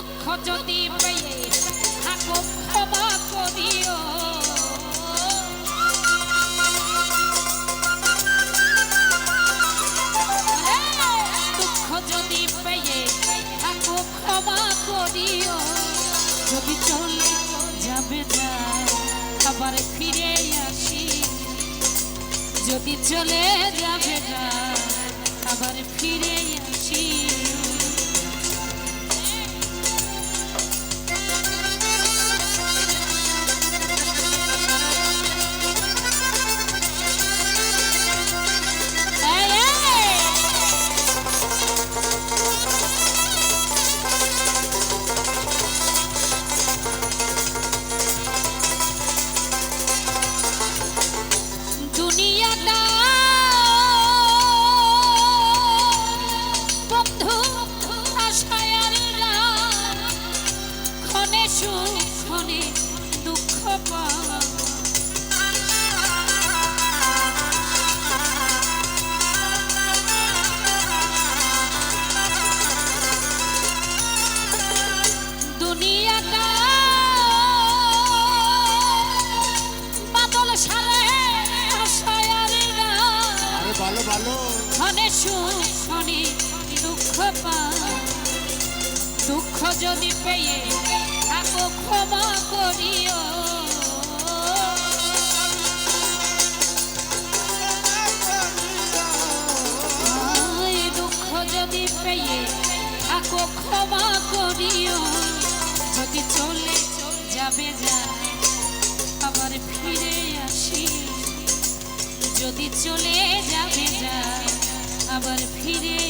দুঃখ যদি করিও যদি চলে যাবে যা, আবার ফিরে আসি। যদি চলে যাবে যা, আবার ফিরে not now. সুখ দুঃখ দুঃখ যদি পেয়ে থাকো, ক্ষমা করিও। দুঃখ যদি পেয়ে থাকো, ক্ষমা করিও। যদি চলে যাবে যা, আবার ফিরে আসি। যদি চলে যাবে আবার ফিরে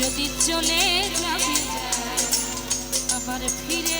যদি চলে যাবে আবার ফিরে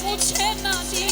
Uče nas je